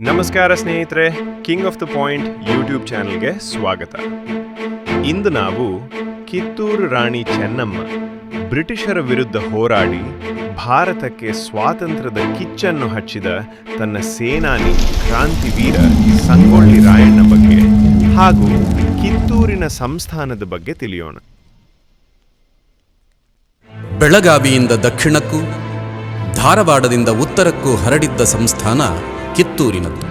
ನಮಸ್ಕಾರ ಸ್ನೇಹಿತರೆ king of the point YouTube ಚಾನಲ್ಗೆ ಸ್ವಾಗತ. ಇಂದು ನಾವು ಕಿತ್ತೂರು ರಾಣಿ ಚೆನ್ನಮ್ಮ, ಬ್ರಿಟಿಷರ ವಿರುದ್ಧ ಹೋರಾಡಿ ಭಾರತಕ್ಕೆ ಸ್ವಾತಂತ್ರ್ಯದ ಕಿಚ್ಚನ್ನು ಹಚ್ಚಿದ ತನ್ನ ಸೇನಾನಿ ಕ್ರಾಂತಿವೀರ ಸಂಗೊಳ್ಳಿ ರಾಯಣ್ಣ ಬಗ್ಗೆ ಹಾಗೂ ಕಿತ್ತೂರಿನ ಸಂಸ್ಥಾನದ ಬಗ್ಗೆ ತಿಳಿಯೋಣ. ಬೆಳಗಾವಿಯಿಂದ ದಕ್ಷಿಣಕ್ಕೂ, ಧಾರವಾಡದಿಂದ ಉತ್ತರಕ್ಕೂ ಹರಡಿದ್ದ ಸಂಸ್ಥಾನ ಕಿತ್ತೂರಿನದ್ದು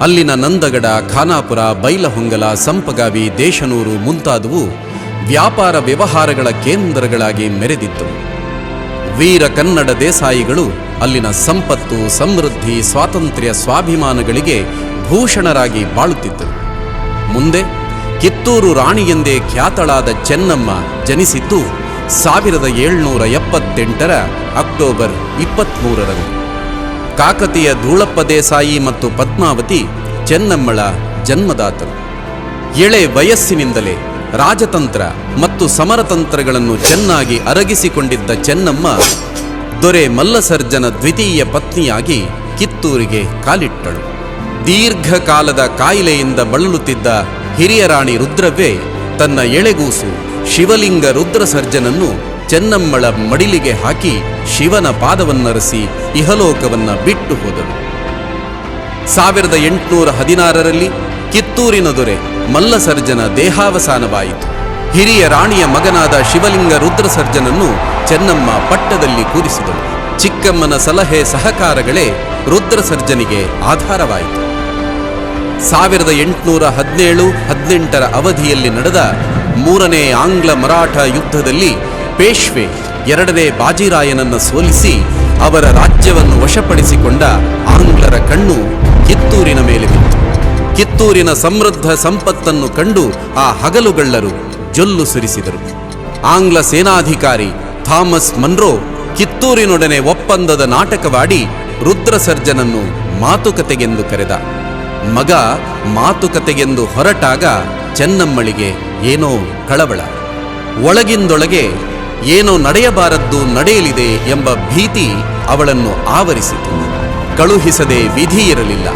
ಅಲ್ಲಿನ ನಂದಗಡ, ಖಾನಾಪುರ, ಬೈಲಹೊಂಗಲ, ಸಂಪಗಾವಿ, ದೇಶನೂರು ಮುಂತಾದವು ವ್ಯಾಪಾರ ವ್ಯವಹಾರಗಳ ಕೇಂದ್ರಗಳಾಗಿ ಮೆರೆದಿದ್ದವು ವೀರ ಕನ್ನಡ ದೇಸಾಯಿಗಳು ಅಲ್ಲಿನ ಸಂಪತ್ತು, ಸಮೃದ್ಧಿ, ಸ್ವಾತಂತ್ರ್ಯ, ಸ್ವಾಭಿಮಾನಗಳಿಗೆ ಭೂಷಣರಾಗಿ ಬಾಳುತ್ತಿದ್ದರು. ಮುಂದೆ ಕಿತ್ತೂರು ರಾಣಿ ಎಂದೇ ಖ್ಯಾತಳಾದ ಚೆನ್ನಮ್ಮ ಜನಿಸಿದ್ದು ಸಾವಿರದ ಏಳ್ನೂರ ಎಪ್ಪತ್ತೆಂಟರ ಅಕ್ಟೋಬರ್ ಇಪ್ಪತ್ತ್ಮೂರರಂದು ಕಾಕತಿಯ ಧೂಳಪ್ಪ ದೇಸಾಯಿ ಮತ್ತು ಪದ್ಮಾವತಿ ಚೆನ್ನಮ್ಮಳ ಜನ್ಮದಾತರು. ಎಳೆ ವಯಸ್ಸಿನಿಂದಲೇ ರಾಜತಂತ್ರ ಮತ್ತು ಸಮರತಂತ್ರಗಳನ್ನು ಚೆನ್ನಾಗಿ ಅರಗಿಸಿಕೊಂಡಿದ್ದ ಚೆನ್ನಮ್ಮ ದೊರೆ ಮಲ್ಲಸರ್ಜನ ದ್ವಿತೀಯ ಪತ್ನಿಯಾಗಿ ಕಿತ್ತೂರಿಗೆ ಕಾಲಿಟ್ಟಳು. ದೀರ್ಘಕಾಲದ ಕಾಯಿಲೆಯಿಂದ ಬಳಲುತ್ತಿದ್ದ ಹಿರಿಯ ರಾಣಿ ರುದ್ರವೇ ತನ್ನ ಎಳೆಗೂಸು ಶಿವಲಿಂಗ ರುದ್ರಸರ್ಜನನ್ನು ಚೆನ್ನಮ್ಮಳ ಮಡಿಲಿಗೆ ಹಾಕಿ ಶಿವನ ಪಾದವನ್ನರಸಿ ಇಹಲೋಕವನ್ನ ಬಿಟ್ಟು ಹೋದರು ಸಾವಿರದ ಎಂಟುನೂರ ಹದಿನಾರರಲ್ಲಿ ಕಿತ್ತೂರಿನ ದೊರೆ ಮಲ್ಲಸರ್ಜನ ದೇಹಾವಸಾನವಾಯಿತು. ಹಿರಿಯ ರಾಣಿಯ ಮಗನಾದ ಶಿವಲಿಂಗ ರುದ್ರಸರ್ಜನನ್ನು ಚೆನ್ನಮ್ಮ ಪಟ್ಟದಲ್ಲಿ ಕೂರಿಸಿದಳು. ಚಿಕ್ಕಮ್ಮನ ಸಲಹೆ ಸಹಕಾರಗಳೇ ರುದ್ರಸರ್ಜನಿಗೆ ಆಧಾರವಾಯಿತು. ಸಾವಿರದ ಎಂಟುನೂರ ಹದಿನೇಳು ಹದಿನೆಂಟರ ಅವಧಿಯಲ್ಲಿ ನಡೆದ ಮೂರನೇ ಆಂಗ್ಲ ಮರಾಠ ಯುದ್ಧದಲ್ಲಿ ಪೇಶ್ವೆ ಎರಡನೇ ಬಾಜಿರಾಯನನ್ನು ಸೋಲಿಸಿ ಅವರ ರಾಜ್ಯವನ್ನು ವಶಪಡಿಸಿಕೊಂಡ ಆಂಗ್ಲರ ಕಣ್ಣು ಕಿತ್ತೂರಿನ ಮೇಲೆ ಬಿತ್ತು. ಕಿತ್ತೂರಿನ ಸಮೃದ್ಧ ಸಂಪತ್ತನ್ನು ಕಂಡು ಆ ಹಗಲುಗಳ್ಳರು ಜೊಲ್ಲು ಸುರಿಸಿದರು. ಆಂಗ್ಲ ಸೇನಾಧಿಕಾರಿ ಥಾಮಸ್ ಮನ್ರೋ ಕಿತ್ತೂರಿನೊಡನೆ ಒಪ್ಪಂದದ ನಾಟಕವಾಡಿ ರುದ್ರಸರ್ಜನನ್ನು ಮಾತುಕತೆಗೆಂದು ಕರೆದ. ಮಗ ಮಾತುಕತೆಗೆಂದು ಹೊರಟಾಗ ಚೆನ್ನಮ್ಮಳಿಗೆ ಏನೋ ಕಳವಳ. ಒಳಗಿಂದೊಳಗೆ ಏನೋ ನಡೆಯಬಾರದ್ದು ನಡೆಯಲಿದೆ ಎಂಬ ಭೀತಿ ಅವಳನ್ನು ಆವರಿಸಿತು. ಕಳುಹಿಸದೆ ವಿಧಿ ಇರಲಿಲ್ಲ.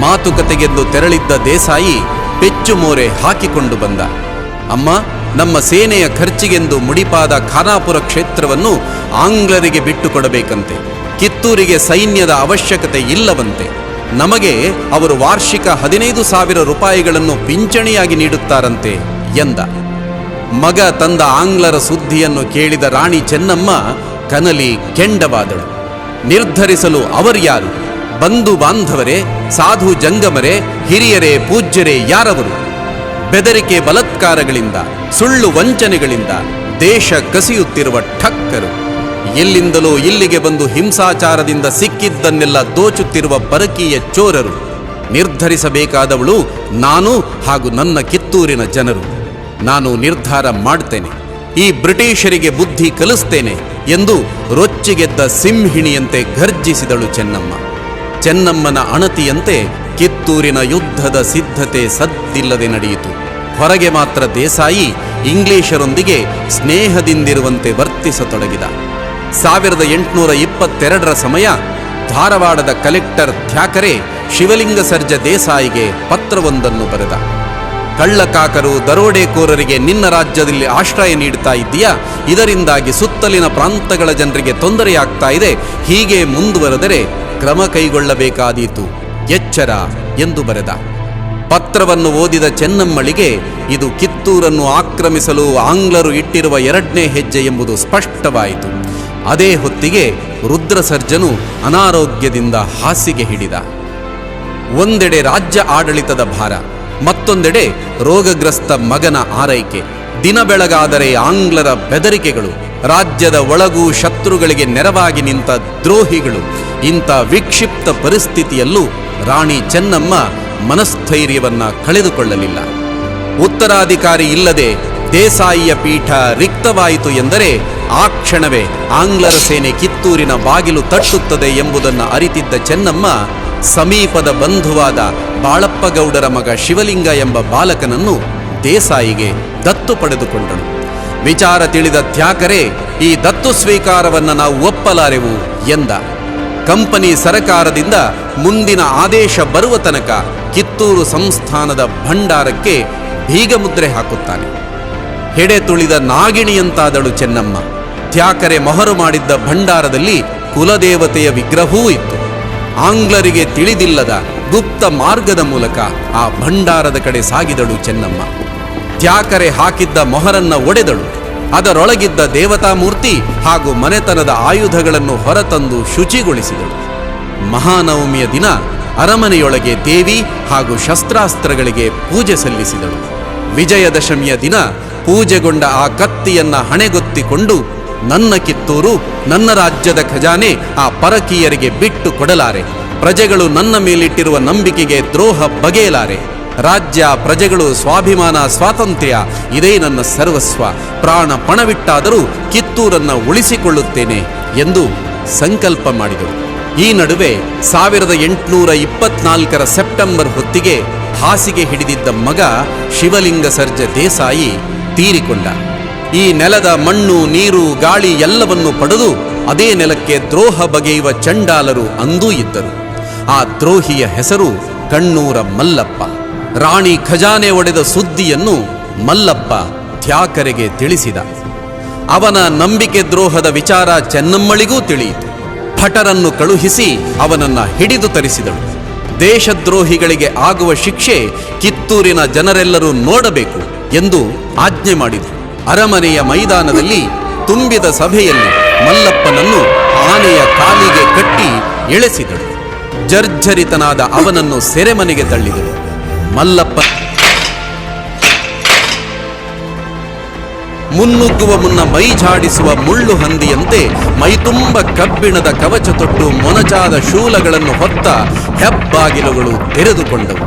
ಮಾತುಕತೆಗೆಂದು ತೆರಳಿದ್ದ ದೇಸಾಯಿ ಪೆಚ್ಚು ಮೋರೆ ಹಾಕಿಕೊಂಡು ಬಂದ. ಅಮ್ಮ, ನಮ್ಮ ಸೇನೆಯ ಖರ್ಚಿಗೆಂದು ಮುಡಿಪಾದ ಖಾನಾಪುರ ಕ್ಷೇತ್ರವನ್ನು ಆಂಗ್ಲರಿಗೆ ಬಿಟ್ಟುಕೊಡಬೇಕಂತೆ. ಕಿತ್ತೂರಿಗೆ ಸೈನ್ಯದ ಅವಶ್ಯಕತೆ ಇಲ್ಲವಂತೆ. ನಮಗೆ ಅವರು ವಾರ್ಷಿಕ ಹದಿನೈದು ಸಾವಿರ ರೂಪಾಯಿಗಳನ್ನು ಪಿಂಚಣಿಯಾಗಿ ನೀಡುತ್ತಾರಂತೆ ಎಂದ. ಮಗ ತಂದ ಆಂಗ್ಲರ ಸುದ್ದಿಯನ್ನು ಕೇಳಿದ ರಾಣಿ ಚೆನ್ನಮ್ಮ ಕನಲಿ ಕೆಂಡವಾದಳು. ನಿರ್ಧರಿಸಲು ಅವರ್ಯಾರು ಬಂಧು ಬಾಂಧವರೇ, ಸಾಧು ಜಂಗಮರೇ, ಹಿರಿಯರೇ, ಪೂಜ್ಯರೇ ಯಾರವರು? ಬೆದರಿಕೆ ಬಲತ್ಕಾರಗಳಿಂದ, ಸುಳ್ಳು ವಂಚನೆಗಳಿಂದ ದೇಶ ಕಸಿಯುತ್ತಿರುವ ಠಕ್ಕರು. ಎಲ್ಲಿಂದಲೋ ಇಲ್ಲಿಗೆ ಬಂದು ಹಿಂಸಾಚಾರದಿಂದ ಸಿಕ್ಕಿದ್ದನ್ನೆಲ್ಲ ದೋಚುತ್ತಿರುವ ಪರಕೀಯ ಚೋರರು. ನಿರ್ಧರಿಸಬೇಕಾದವಳು ನಾನು ಹಾಗೂ ನನ್ನ ಕಿತ್ತೂರಿನ ಜನರು. ನಾನು ನಿರ್ಧಾರ ಮಾಡ್ತೇನೆ. ಈ ಬ್ರಿಟಿಷರಿಗೆ ಬುದ್ಧಿ ಕಲಿಸ್ತೇನೆ ಎಂದು ರೊಚ್ಚಿಗೆದ್ದ ಸಿಂಹಿಣಿಯಂತೆ ಗರ್ಜಿಸಿದಳು ಚೆನ್ನಮ್ಮ. ಚೆನ್ನಮ್ಮನ ಅಣತಿಯಂತೆ ಕಿತ್ತೂರಿನ ಯುದ್ಧದ ಸಿದ್ಧತೆ ಸದ್ದಿಲ್ಲದೆ ನಡೆಯಿತು. ಹೊರಗೆ ಮಾತ್ರ ದೇಸಾಯಿ ಇಂಗ್ಲಿಷರೊಂದಿಗೆ ಸ್ನೇಹದಿಂದಿರುವಂತೆ ವರ್ತಿಸತೊಡಗಿದ. ಸಾವಿರದ ಎಂಟುನೂರ ಇಪ್ಪತ್ತೆರಡರ ಸಮಯ ಧಾರವಾಡದ ಕಲೆಕ್ಟರ್ ಥ್ಯಾಕರೆ ಶಿವಲಿಂಗ ಸರ್ಜ ದೇಸಾಯಿಗೆ ಪತ್ರವೊಂದನ್ನು ಬರೆದ. ಕಳ್ಳಕಾಕರು ದರೋಡೆಕೋರರಿಗೆ ನಿನ್ನ ರಾಜ್ಯದಲ್ಲಿ ಆಶ್ರಯ ನೀಡುತ್ತಾ ಇದ್ದೀಯಾ? ಇದರಿಂದಾಗಿ ಸುತ್ತಲಿನ ಪ್ರಾಂತಗಳ ಜನರಿಗೆ ತೊಂದರೆಯಾಗ್ತಾ ಇದೆ. ಹೀಗೆ ಮುಂದುವರೆದರೆ ಕ್ರಮ ಕೈಗೊಳ್ಳಬೇಕಾದೀತು. ಎಚ್ಚರ ಎಂದು ಬರೆದ. ಪತ್ರವನ್ನು ಓದಿದ ಚೆನ್ನಮ್ಮಳಿಗೆ ಇದು ಕಿತ್ತೂರನ್ನು ಆಕ್ರಮಿಸಲು ಆಂಗ್ಲರು ಇಟ್ಟಿರುವ ಎರಡನೇ ಹೆಜ್ಜೆ ಎಂಬುದು ಸ್ಪಷ್ಟವಾಯಿತು. ಅದೇ ಹೊತ್ತಿಗೆ ರುದ್ರಸರ್ಜನು ಅನಾರೋಗ್ಯದಿಂದ ಹಾಸಿಗೆ ಹಿಡಿದ. ಒಂದೆಡೆ ರಾಜ್ಯ ಆಡಳಿತದ ಭಾರ. ಮತ್ತೊಂದೆಡೆ ರೋಗಗ್ರಸ್ತ ಮಗನ ಆರೈಕೆ. ದಿನ ಬೆಳಗಾದರೆ ಆಂಗ್ಲರ ಬೆದರಿಕೆಗಳು. ರಾಜ್ಯದ ಒಳಗೂ ಶತ್ರುಗಳಿಗೆ ನೆರವಾಗಿ ನಿಂತ ದ್ರೋಹಿಗಳು. ಇಂಥ ವಿಕ್ಷಿಪ್ತ ಪರಿಸ್ಥಿತಿಯಲ್ಲೂ ರಾಣಿ ಚೆನ್ನಮ್ಮ ಮನಸ್ಥೈರ್ಯವನ್ನು ಕಳೆದುಕೊಳ್ಳಲಿಲ್ಲ. ಉತ್ತರಾಧಿಕಾರಿ ಇಲ್ಲದೆ ದೇಸಾಯಿಯ ಪೀಠ ರಿಕ್ತವಾಯಿತು ಎಂದರೆ ಆ ಕ್ಷಣವೇ ಆಂಗ್ಲರ ಸೇನೆ ಕಿತ್ತೂರಿನ ಬಾಗಿಲು ತಟ್ಟುತ್ತದೆ ಎಂಬುದನ್ನು ಅರಿತಿದ್ದ ಚೆನ್ನಮ್ಮ, ಸಮೀಪದ ಬಂಧುವಾದ ಬಾಳಪ್ಪಗೌಡರ ಮಗ ಶಿವಲಿಂಗ ಎಂಬ ಬಾಲಕನನ್ನು ದೇಸಾಯಿಗೆ ದತ್ತು ಪಡೆದುಕೊಂಡಳು ವಿಚಾರ ತಿಳಿದ ತ್ಯಾಕರೆ, ಈ ದತ್ತು ಸ್ವೀಕಾರವನ್ನು ನಾವು ಒಪ್ಪಲಾರೆವು ಎಂದ. ಕಂಪನಿ ಸರಕಾರದಿಂದ ಮುಂದಿನ ಆದೇಶ ಬರುವ ತನಕ ಕಿತ್ತೂರು ಸಂಸ್ಥಾನದ ಭಂಡಾರಕ್ಕೆ ಬೀಗ ಮುದ್ರೆ ಹಾಕುತ್ತಾನೆ. ಹೆಡೆ ತುಳಿದ ನಾಗಿಣಿಯಂತಾದಳು ಚೆನ್ನಮ್ಮ. ತ್ಯಾಕರೆ ಮೊಹರು ಮಾಡಿದ್ದ ಭಂಡಾರದಲ್ಲಿ ಕುಲದೇವತೆಯ ವಿಗ್ರಹವೂ ಇತ್ತು. ಆಂಗ್ಲರಿಗೆ ತಿಳಿದಿಲ್ಲದ ಗುಪ್ತ ಮಾರ್ಗದ ಮೂಲಕ ಆ ಭಂಡಾರದ ಕಡೆ ಸಾಗಿದಳು ಚೆನ್ನಮ್ಮ. ತ್ಯಾಕರೆ ಹಾಕಿದ್ದ ಮೊಹರನ್ನ ಒಡೆದಳು. ಅದರೊಳಗಿದ್ದ ದೇವತಾ ಮೂರ್ತಿ ಹಾಗೂ ಮನೆತನದ ಆಯುಧಗಳನ್ನು ಹೊರತಂದು ಶುಚಿಗೊಳಿಸಿದಳು. ಮಹಾನವಮಿಯ ದಿನ ಅರಮನೆಯೊಳಗೆ ದೇವಿ ಹಾಗೂ ಶಸ್ತ್ರಾಸ್ತ್ರಗಳಿಗೆ ಪೂಜೆ ಸಲ್ಲಿಸಿದಳು. ವಿಜಯದಶಮಿಯ ದಿನ ಪೂಜೆಗೊಂಡ ಆ ಕತ್ತಿಯನ್ನ ಹಣೆಗೊತ್ತಿಕೊಂಡು ನನ್ನ ಕಿತ್ತೂರು, ನನ್ನ ರಾಜ್ಯದ ಖಜಾನೆ ಆ ಪರಕೀಯರಿಗೆ ಬಿಟ್ಟು ಕೊಡಲಾರೆ. ಪ್ರಜೆಗಳು ನನ್ನ ಮೇಲಿಟ್ಟಿರುವ ನಂಬಿಕೆಗೆ ದ್ರೋಹ ಬಗೆಯಲಾರೆ. ರಾಜ್ಯ, ಪ್ರಜೆಗಳು ಸ್ವಾಭಿಮಾನ, ಸ್ವಾತಂತ್ರ್ಯ, ಇದೇ ನನ್ನ ಸರ್ವಸ್ವ. ಪ್ರಾಣ ಪಣವಿಟ್ಟಾದರೂ ಕಿತ್ತೂರನ್ನ ಉಳಿಸಿಕೊಳ್ಳುತ್ತೇನೆ ಎಂದು ಸಂಕಲ್ಪ ಮಾಡಿದರು. ಈ ನಡುವೆ ಸಾವಿರದ ಎಂಟುನೂರ ಇಪ್ಪತ್ನಾಲ್ಕರ ಸೆಪ್ಟೆಂಬರ್ ಹೊತ್ತಿಗೆ ಹಾಸಿಗೆ ಹಿಡಿದಿದ್ದ ಮಗ ಶಿವಲಿಂಗ ಸರ್ಜ ದೇಸಾಯಿ ತೀರಿಕೊಂಡ. ಈ ನೆಲದ ಮಣ್ಣು, ನೀರು, ಗಾಳಿ ಎಲ್ಲವನ್ನು ಪಡೆದು ಅದೇ ನೆಲಕ್ಕೆ ದ್ರೋಹ ಬಗೆಯುವ ಚಂಡಾಲರು ಅಂದೂ ಇದ್ದರು. ಆ ದ್ರೋಹಿಯ ಹೆಸರು ಕಣ್ಣೂರ ಮಲ್ಲಪ್ಪ. ರಾಣಿ ಖಜಾನೆ ಒಡೆದ ಸುದ್ದಿಯನ್ನು ಮಲ್ಲಪ್ಪ ತ್ಯಾಕರೆಗೆ ತಿಳಿಸಿದ. ಅವನ ನಂಬಿಕೆ ದ್ರೋಹದ ವಿಚಾರ ಚೆನ್ನಮ್ಮಳಿಗೂ ತಿಳಿಯಿತು. ಭಟರನ್ನು ಕಳುಹಿಸಿ ಅವನನ್ನ ಹಿಡಿದು ತರಿಸಿದಳು. ದೇಶದ್ರೋಹಿಗಳಿಗೆ ಆಗುವ ಶಿಕ್ಷೆ ಕಿತ್ತೂರಿನ ಜನರೆಲ್ಲರೂ ನೋಡಬೇಕು ಎಂದು ಆಜ್ಞೆ ಮಾಡಿದರು. ಅರಮನೆಯ ಮೈದಾನದಲ್ಲಿ ತುಂಬಿದ ಸಭೆಯಲ್ಲಿ ಮಲ್ಲಪ್ಪನನ್ನು ಆನೆಯ ಕಾಲಿಗೆ ಕಟ್ಟಿ ಎಳೆಸಿದಳು. ಜರ್ಜರಿತನಾದ ಅವನನ್ನು ಸೆರೆಮನೆಗೆ ತಳ್ಳಿದಳು. ಮಲ್ಲಪ್ಪ ಮುನ್ನುಗ್ಗುವ ಮುನ್ನ ಮೈ ಝಾಡಿಸುವ ಮುಳ್ಳು ಹಂದಿಯಂತೆ ಮೈತುಂಬ ಕಬ್ಬಿಣದ ಕವಚ ತೊಟ್ಟು ಮೊನಚಾದ ಶೂಲಗಳನ್ನು ಹೊತ್ತ ಹೆಬ್ಬಾಗಿಲುಗಳು ತೆರೆದುಕೊಂಡವು.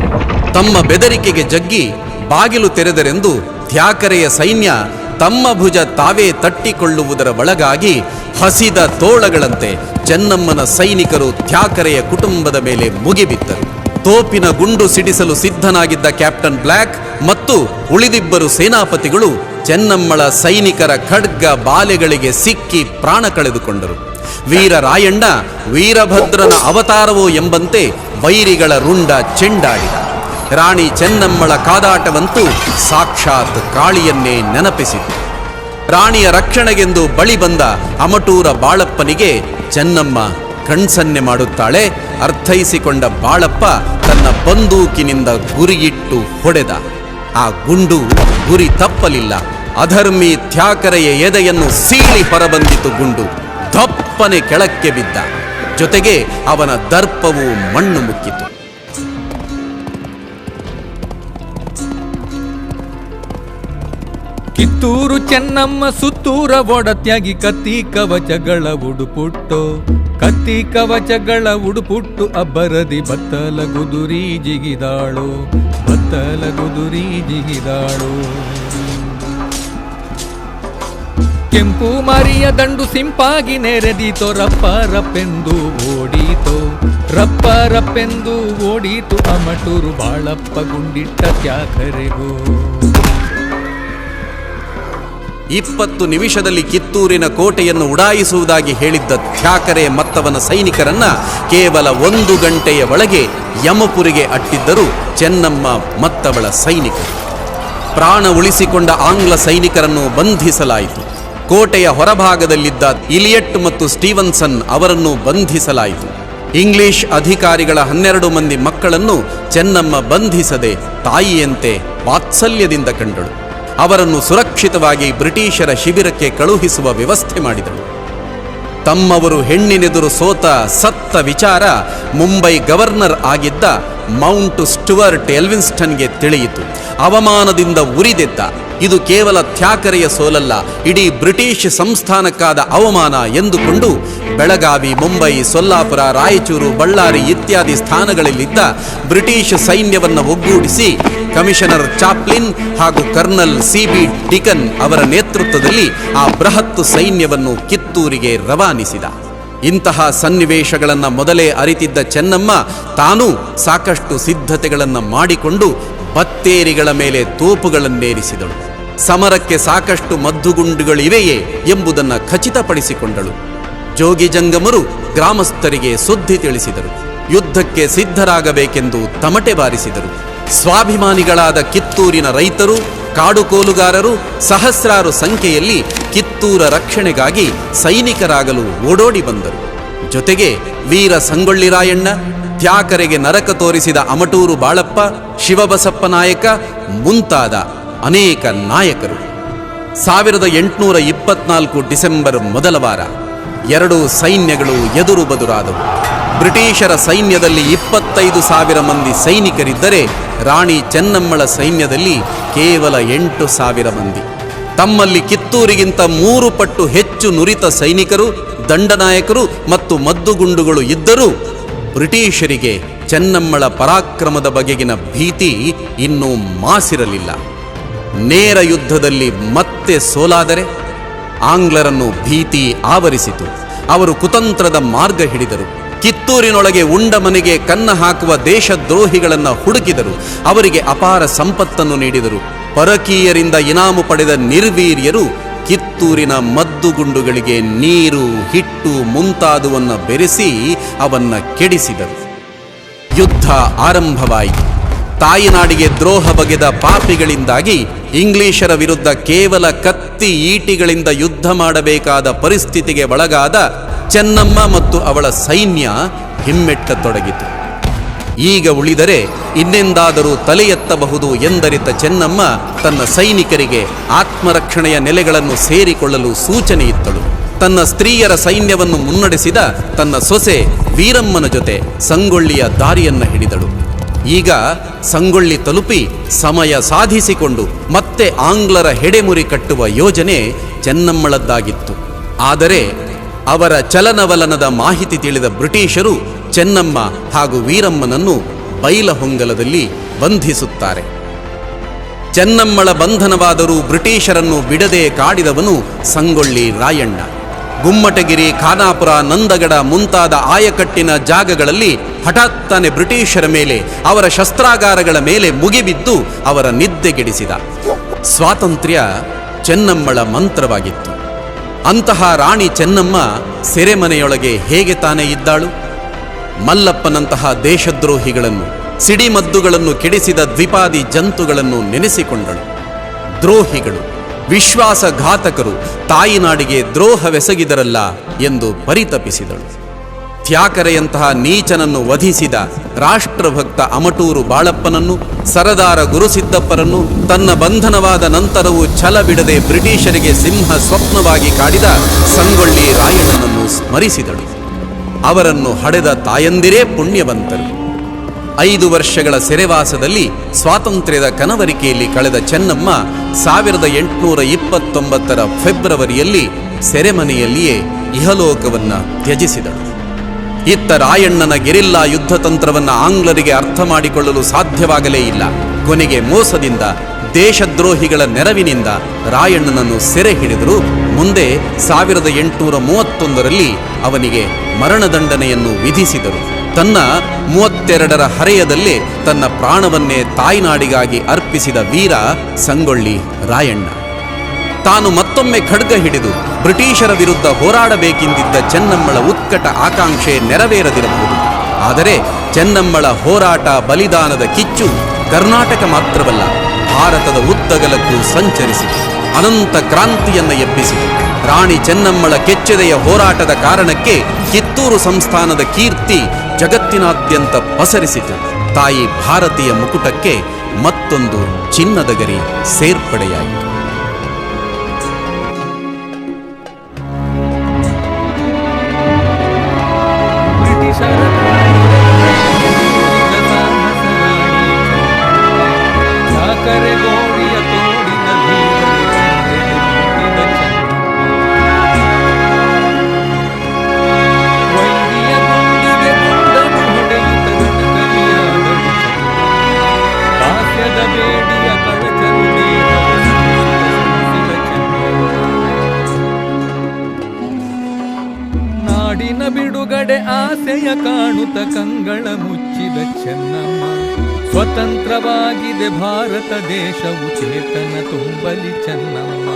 ತಮ್ಮ ಬೆದರಿಕೆಗೆ ಜಗ್ಗಿ ಬಾಗಿಲು ತೆರೆದರೆಂದು ತ್ಯಾಕರೆಯ ಸೈನ್ಯ ತಮ್ಮ ಭುಜ ತಾವೇ ತಟ್ಟಿಕೊಳ್ಳುವುದರ ಒಳಗಾಗಿ ಹಸಿದ ತೋಳಗಳಂತೆ ಚೆನ್ನಮ್ಮನ ಸೈನಿಕರು ತ್ಯಾಕರೆಯ ಕುಟುಂಬದ ಮೇಲೆ ಮುಗಿಬಿದ್ದರು. ತೋಪಿನ ಗುಂಡು ಸಿಡಿಸಲು ಸಿದ್ಧನಾಗಿದ್ದ ಕ್ಯಾಪ್ಟನ್ ಬ್ಲ್ಯಾಕ್ ಮತ್ತು ಉಳಿದಿಬ್ಬರು ಸೇನಾಪತಿಗಳು ಚೆನ್ನಮ್ಮಳ ಸೈನಿಕರ ಖಡ್ಗ ಬಾಲೆಗಳಿಗೆ ಸಿಕ್ಕಿ ಪ್ರಾಣ ಕಳೆದುಕೊಂಡರು. ವೀರರಾಯಣ್ಣ ವೀರಭದ್ರನ ಅವತಾರವೋ ಎಂಬಂತೆ ವೈರಿಗಳ ರುಂಡ ಚೆಂಡಾಡಿದ. ರಾಣಿ ಚೆನ್ನಮ್ಮಳ ಕಾದಾಟವಂತೂ ಸಾಕ್ಷಾತ್ ಕಾಳಿಯನ್ನೇ ನೆನಪಿಸಿತು. ರಾಣಿಯ ರಕ್ಷಣೆಗೆಂದು ಬಳಿ ಬಂದ ಅಮಟೂರ ಬಾಳಪ್ಪನಿಗೆ ಚೆನ್ನಮ್ಮ ಕಣ್ಸನ್ನೆ ಮಾಡುತ್ತಾಳೆ, ಅರ್ಥೈಸಿಕೊಂಡ ಬಾಳಪ್ಪ ತನ್ನ ಬಂದೂಕಿನಿಂದ ಗುರಿಯಿಟ್ಟು ಹೊಡೆದ. ಆ ಗುಂಡು ಗುರಿ ತಪ್ಪಲಿಲ್ಲ. ಅಧರ್ಮಿ ತ್ಯಾಕರೆಯ ಎದೆಯನ್ನು ಸೀಳಿ ಹೊರಬಂದಿತು ಗುಂಡು. ದಪ್ಪನೆ ಕೆಳಕ್ಕೆ ಬಿದ್ದ. ಜೊತೆಗೆ ಅವನ ದರ್ಪವು ಮಣ್ಣು ಮುಕ್ಕಿತು. ಕಿತ್ತೂರು ಚೆನ್ನಮ್ಮ ಸುತ್ತೂರ ಒಡತ್ಯಾಗಿ ಕತ್ತಿ ಕವಚಗಳ ಉಡುಪುಟ್ಟು. ಕತ್ತಿ ಕವಚಗಳ ಉಡುಪುಟ್ಟು ಅಬ್ಬರದಿ ಬತ್ತಲ ಗುದುರಿ ಜಿಗಿದಾಳು. ಬತ್ತಲ ಗುದುರಿ ಜಿಗಿದಾಳು. ಕೆಂಪು ಮರಿಯ ದಂಡು ಸಿಂಪಾಗಿ ನೆರೆದೀತೋ ರಪ್ಪ ರಪ್ಪೆಂದು ಓಡೀತೋ. ರಪ್ಪ ರಪ್ಪೆಂದು ಓಡೀತು ಅಮಟೂರು ಬಾಳಪ್ಪ ಗುಂಡಿಟ್ಟ ತ್ಯಾಕರೆಗೂ ಇಪ್ಪತ್ತು ನಿಮಿಷದಲ್ಲಿ ಕಿತ್ತೂರಿನ ಕೋಟೆಯನ್ನು ಉಡಾಯಿಸುವುದಾಗಿ ಹೇಳಿದ್ದ ತ್ಯಾಕರೆ ಮತ್ತವನ ಸೈನಿಕರನ್ನ ಕೇವಲ ಒಂದು ಗಂಟೆಯ ಒಳಗೆ ಯಮಪುರಿಗೆ ಅಟ್ಟಿದ್ದರು ಚೆನ್ನಮ್ಮ ಮತ್ತವಳ ಸೈನಿಕರು. ಪ್ರಾಣ ಉಳಿಸಿಕೊಂಡ ಆಂಗ್ಲ ಸೈನಿಕರನ್ನು ಬಂಧಿಸಲಾಯಿತು. ಕೋಟೆಯ ಹೊರಭಾಗದಲ್ಲಿದ್ದ ಇಲಿಯಟ್ ಮತ್ತು ಸ್ಟೀವನ್ಸನ್ ಅವರನ್ನು ಬಂಧಿಸಲಾಯಿತು. ಇಂಗ್ಲಿಷ್ ಅಧಿಕಾರಿಗಳ ಹನ್ನೆರಡು ಮಂದಿ ಮಕ್ಕಳನ್ನು ಚೆನ್ನಮ್ಮ ಬಂಧಿಸದೆ ತಾಯಿಯಂತೆ ವಾತ್ಸಲ್ಯದಿಂದ ಕಂಡಳು. ಅವರನ್ನು ಸುರಕ್ಷಿತವಾಗಿ ಬ್ರಿಟಿಷರ ಶಿಬಿರಕ್ಕೆ ಕಳುಹಿಸುವ ವ್ಯವಸ್ಥೆ ಮಾಡಿದರು. ತಮ್ಮವರು ಹೆಣ್ಣಿನೆದುರು ಸೋತ ಸತ್ತ ವಿಚಾರ ಮುಂಬೈ ಗವರ್ನರ್ ಆಗಿದ್ದ ಮೌಂಟ್ ಸ್ಟುವರ್ಟ್ ಎಲ್ವಿನ್ಸ್ಟನ್ಗೆ ತಿಳಿಯಿತು. ಅವಮಾನದಿಂದ ಉರಿದೆದ್ದ ಇದು ಕೇವಲ ತ್ಯಾಕರೆಯ ಸೋಲಲ್ಲ, ಇಡೀ ಬ್ರಿಟಿಷ್ ಸಂಸ್ಥಾನಕ್ಕಾದ ಅವಮಾನ ಎಂದುಕೊಂಡು ಬೆಳಗಾವಿ, ಮುಂಬೈ, ಸೊಲ್ಲಾಪುರ, ರಾಯಚೂರು, ಬಳ್ಳಾರಿ ಇತ್ಯಾದಿ ಸ್ಥಾನಗಳಲ್ಲಿದ್ದ ಬ್ರಿಟಿಷ್ ಸೈನ್ಯವನ್ನು ಒಗ್ಗೂಡಿಸಿ ಕಮಿಷನರ್ ಚಾಪ್ಲಿನ್ ಹಾಗೂ ಕರ್ನಲ್ ಸಿಬಿ ಡಿಕನ್ ಅವರ ನೇತೃತ್ವದಲ್ಲಿ ಆ ಬೃಹತ್ ಸೈನ್ಯವನ್ನು ಕಿತ್ತೂರಿಗೆ ರವಾನಿಸಿದ. ಇಂತಹ ಸನ್ನಿವೇಶಗಳನ್ನು ಮೊದಲೇ ಅರಿತಿದ್ದ ಚೆನ್ನಮ್ಮ ತಾನೂ ಸಾಕಷ್ಟು ಸಿದ್ಧತೆಗಳನ್ನು ಮಾಡಿಕೊಂಡು ಬತ್ತೇರಿಗಳ ಮೇಲೆ ತೋಪುಗಳನ್ನೇರಿಸಿದಳು. ಸಮರಕ್ಕೆ ಸಾಕಷ್ಟು ಮದ್ದುಗುಂಡುಗಳಿವೆಯೇ ಎಂಬುದನ್ನು ಖಚಿತಪಡಿಸಿಕೊಂಡಳು. ಜೋಗಿ ಜಂಗಮರು ಗ್ರಾಮಸ್ಥರಿಗೆ ಸುದ್ದಿ ತಿಳಿಸಿದರು. ಯುದ್ಧಕ್ಕೆ ಸಿದ್ಧರಾಗಬೇಕೆಂದು ತಮಟೆ ಬಾರಿಸಿದರು. ಸ್ವಾಭಿಮಾನಿಗಳಾದ ಕಿತ್ತೂರಿನ ರೈತರು, ಕಾಡುಕೋಲುಗಾರರು, ಸಹಸ್ರಾರು ಸಂಖ್ಯೆಯಲ್ಲಿ ಕಿತ್ತೂರ ರಕ್ಷಣೆಗಾಗಿ ಸೈನಿಕರಾಗಲು ಓಡೋಡಿ ಬಂದರು. ಜೊತೆಗೆ ವೀರ ಸಂಗೊಳ್ಳಿ ರಾಯಣ್ಣ, ತ್ಯಾಕರೆಗೆ ನರಕ ತೋರಿಸಿದ ಅಮಟೂರು ಬಾಳಪ್ಪ, ಶಿವಬಸಪ್ಪ ನಾಯಕ ಮುಂತಾದ ಅನೇಕ ನಾಯಕರು. ಸಾವಿರದ ಎಂಟುನೂರ ಇಪ್ಪತ್ನಾಲ್ಕು ಡಿಸೆಂಬರ್ ಮೊದಲ ವಾರ ಎರಡು ಸೈನ್ಯಗಳು ಎದುರು ಬದುರಾದವು. ಬ್ರಿಟಿಷರ ಸೈನ್ಯದಲ್ಲಿ ಇಪ್ಪತ್ತೈದು ಸಾವಿರ ಮಂದಿ ಸೈನಿಕರಿದ್ದರೆ ರಾಣಿ ಚೆನ್ನಮ್ಮಳ ಸೈನ್ಯದಲ್ಲಿ ಕೇವಲ ಎಂಟು ಸಾವಿರ ಮಂದಿ. ತಮ್ಮಲ್ಲಿ ಕಿತ್ತೂರಿಗಿಂತ ಮೂರು ಪಟ್ಟು ಹೆಚ್ಚು ನುರಿತ ಸೈನಿಕರು, ದಂಡನಾಯಕರು ಮತ್ತು ಮದ್ದುಗುಂಡುಗಳು ಇದ್ದರೂ ಬ್ರಿಟಿಷರಿಗೆ ಚೆನ್ನಮ್ಮಳ ಪರಾಕ್ರಮದ ಬಗೆಗಿನ ಭೀತಿ ಇನ್ನೂ ಮಾಸಿರಲಿಲ್ಲ. ನೇರ ಯುದ್ಧದಲ್ಲಿ ಮತ್ತೆ ಸೋಲಾದರೆ ಆಂಗ್ಲರನ್ನು ಭೀತಿ ಆವರಿಸಿತು. ಅವರು ಕುತಂತ್ರದ ಮಾರ್ಗ ಹಿಡಿದರು. ಕಿತ್ತೂರಿನೊಳಗೆ ಉಂಡ ಮನೆಗೆ ಕನ್ನ ಹಾಕುವ ದೇಶದ್ರೋಹಿಗಳನ್ನು ಹುಡುಕಿದರು. ಅವರಿಗೆ ಅಪಾರ ಸಂಪತ್ತನ್ನು ನೀಡಿದರು. ಪರಕೀಯರಿಂದ ಇನಾಮು ಪಡೆದ ನಿರ್ವೀರ್ಯರು ಕಿತ್ತೂರಿನ ಮದ್ದುಗುಂಡುಗಳಿಗೆ ನೀರು, ಹಿಟ್ಟು ಮುಂತಾದುವನ್ನು ಬೆರೆಸಿ ಅವನ್ನ ಕೆಡಿಸಿದರು. ಯುದ್ಧ ಆರಂಭವಾಯಿತು. ತಾಯಿನಾಡಿಗೆ ದ್ರೋಹ ಬಗೆದ ಪಾಪಿಗಳಿಂದಾಗಿ ಇಂಗ್ಲಿಷರ ವಿರುದ್ಧ ಕೇವಲ ಕತ್ತಿ ಈಟಿಗಳಿಂದ ಯುದ್ಧ ಮಾಡಬೇಕಾದ ಪರಿಸ್ಥಿತಿಗೆ ಒಳಗಾದ ಚೆನ್ನಮ್ಮ ಮತ್ತು ಅವಳ ಸೈನ್ಯ ಹಿಮ್ಮೆಟ್ಟತೊಡಗಿತು. ಈಗ ಉಳಿದರೆ ಇನ್ನೆಂದಾದರೂ ತಲೆ ಎತ್ತಬಹುದು ಎಂದರಿತ ಚೆನ್ನಮ್ಮ ತನ್ನ ಸೈನಿಕರಿಗೆ ಆತ್ಮರಕ್ಷಣೆಯ ನೆಲೆಗಳನ್ನು ಸೇರಿಕೊಳ್ಳಲು ಸೂಚನೆ ಇತ್ತಳು ತನ್ನ ಸ್ತ್ರೀಯರ ಸೈನ್ಯವನ್ನು ಮುನ್ನಡೆಸಿದ ತನ್ನ ಸೊಸೆ ವೀರಮ್ಮನ ಜೊತೆ ಸಂಗೊಳ್ಳಿಯ ದಾರಿಯನ್ನ ಹಿಡಿದಳು. ಈಗ ಸಂಗೊಳ್ಳಿ ತಲುಪಿ ಸಮಯ ಸಾಧಿಸಿಕೊಂಡು ಮತ್ತೆ ಆಂಗ್ಲರ ಹೆಡೆಮುರಿ ಕಟ್ಟುವ ಯೋಜನೆ ಚೆನ್ನಮ್ಮಳದ್ದಾಗಿತ್ತು. ಆದರೆ ಅವರ ಚಲನವಲನದ ಮಾಹಿತಿ ತಿಳಿದ ಬ್ರಿಟಿಷರು ಚೆನ್ನಮ್ಮ ಹಾಗೂ ವೀರಮ್ಮನನ್ನು ಬೈಲಹೊಂಗಲದಲ್ಲಿ ಬಂಧಿಸುತ್ತಾರೆ. ಚೆನ್ನಮ್ಮಳ ಬಂಧನವಾದರೂ ಬ್ರಿಟಿಷರನ್ನು ಬಿಡದೆ ಕಾಡಿದವನು ಸಂಗೊಳ್ಳಿ ರಾಯಣ್ಣ. ಗುಮ್ಮಟಗಿರಿ, ಖಾನಾಪುರ, ನಂದಗಡ ಮುಂತಾದ ಆಯಕಟ್ಟಿನ ಜಾಗಗಳಲ್ಲಿ ಹಠಾತ್ತನೆ ಬ್ರಿಟಿಷರ ಮೇಲೆ, ಅವರ ಶಸ್ತ್ರಾಗಾರಗಳ ಮೇಲೆ ಮುಗಿಬಿದ್ದು ಅವರ ನಿದ್ದೆಗೆಡಿಸಿದ. ಸ್ವಾತಂತ್ರ್ಯ ಚೆನ್ನಮ್ಮಳ ಮಂತ್ರವಾಗಿತ್ತು. ಅಂತಹ ರಾಣಿ ಚೆನ್ನಮ್ಮ ಸೆರೆಮನೆಯೊಳಗೆ ಹೇಗೆ ತಾನೇ ಇದ್ದಾಳು? ಮಲ್ಲಪ್ಪನಂತಹ ದೇಶದ್ರೋಹಿಗಳನ್ನು, ಸಿಡಿಮದ್ದುಗಳನ್ನು ಕೆಡಿಸಿದ ದ್ವಿಪಾದಿ ಜಂತುಗಳನ್ನು ನೆನೆಸಿಕೊಂಡಳು. ದ್ರೋಹಿಗಳು, ವಿಶ್ವಾಸಘಾತಕರು ತಾಯಿನಾಡಿಗೆ ದ್ರೋಹವೆಸಗಿದರಲ್ಲ ಎಂದು ಪರಿತಪಿಸಿದಳು. ತ್ಯಾಕರೆಯಂತಹ ನೀಚನನ್ನು ವಧಿಸಿದ ರಾಷ್ಟ್ರಭಕ್ತ ಅಮಟೂರು ಬಾಳಪ್ಪನನ್ನು, ಸರದಾರ ಗುರುಸಿದ್ದಪ್ಪರನ್ನು ತನ್ನ ಬಂಧನವಾದ ನಂತರವೂ ಛಲ ಬಿಡದೆ ಬ್ರಿಟಿಷರಿಗೆ ಸಿಂಹ ಸ್ವಪ್ನವಾಗಿ ಕಾಡಿದ ಸಂಗೊಳ್ಳಿ ರಾಯಣ್ಣನನ್ನು ಸ್ಮರಿಸಿದಳು. ಅವರನ್ನು ಹಡೆದ ತಾಯಂದಿರೇ ಪುಣ್ಯವಂತರು. ಐದು ವರ್ಷಗಳ ಸೆರೆವಾಸದಲ್ಲಿ ಸ್ವಾತಂತ್ರ್ಯದ ಕನವರಿಕೆಯಲ್ಲಿ ಕಳೆದ ಚೆನ್ನಮ್ಮ ಸಾವಿರದ ಎಂಟುನೂರ ಇಪ್ಪತ್ತೊಂಬತ್ತರ ಫೆಬ್ರವರಿಯಲ್ಲಿ ಸೆರೆಮನೆಯಲ್ಲಿಯೇ ಇಹಲೋಕವನ್ನು ತ್ಯಜಿಸಿದಳು. ಇತ್ತ ರಾಯಣ್ಣನ ಗೆರಿಲ್ಲಾ ಯುದ್ಧ ತಂತ್ರವನ್ನ ಆಂಗ್ಲರಿಗೆ ಅರ್ಥ ಮಾಡಿಕೊಳ್ಳಲು ಸಾಧ್ಯವಾಗಲೇ ಇಲ್ಲ. ಕೊನೆಗೆ ಮೋಸದಿಂದ, ದೇಶದ್ರೋಹಿಗಳ ನೆರವಿನಿಂದ ರಾಯಣ್ಣನನ್ನು ಸೆರೆ ಹಿಡಿದರು. ಮುಂದೆ ಸಾವಿರದ ಎಂಟುನೂರ ಮೂವತ್ತೊಂದರಲ್ಲಿ ಅವನಿಗೆ ಮರಣದಂಡನೆಯನ್ನು ವಿಧಿಸಿದರು. ತನ್ನ ಮೂವತ್ತೆರಡರ ಹರೆಯದಲ್ಲೇ ತನ್ನ ಪ್ರಾಣವನ್ನೇ ತಾಯ್ನಾಡಿಗಾಗಿ ಅರ್ಪಿಸಿದ ವೀರ ಸಂಗೊಳ್ಳಿ ರಾಯಣ್ಣ. ತಾನು ಮತ್ತೊಮ್ಮೆ ಖಡ್ಗ ಹಿಡಿದು ಬ್ರಿಟಿಷರ ವಿರುದ್ಧ ಹೋರಾಡಬೇಕೆಂದಿದ್ದ ಚೆನ್ನಮ್ಮಳ ಉತ್ಕಟ ಆಕಾಂಕ್ಷೆ ನೆರವೇರದಿರಬಹುದು. ಆದರೆ ಚೆನ್ನಮ್ಮಳ ಹೋರಾಟ ಬಲಿದಾನದ ಕಿಚ್ಚು ಕರ್ನಾಟಕ ಮಾತ್ರವಲ್ಲ, ಭಾರತದ ಉದ್ದಗಲಕ್ಕೂ ಸಂಚರಿಸಿತು. ಅನಂತ ಕ್ರಾಂತಿಯನ್ನು ಎಬ್ಬಿಸಿತು. ರಾಣಿ ಚೆನ್ನಮ್ಮಳ ಕೆಚ್ಚೆದೆಯ ಹೋರಾಟದ ಕಾರಣಕ್ಕೆ ಕಿತ್ತೂರು ಸಂಸ್ಥಾನದ ಕೀರ್ತಿ ಜಗತ್ತಿನಾದ್ಯಂತ ಪಸರಿಸಿತು. ತಾಯಿ ಭಾರತೀಯ ಮುಕುಟಕ್ಕೆ ಮತ್ತೊಂದು ಚಿನ್ನದ ಗರಿ ಸೇರ್ಪಡೆಯಾಯಿತು. ಚೆನ್ನಮ್ಮ. ಸ್ವತಂತ್ರವಾಗಿದೆ ಭಾರತ ದೇಶವು ಚೇತನ ತುಂಬಲಿ ಚೆನ್ನಮ್ಮ.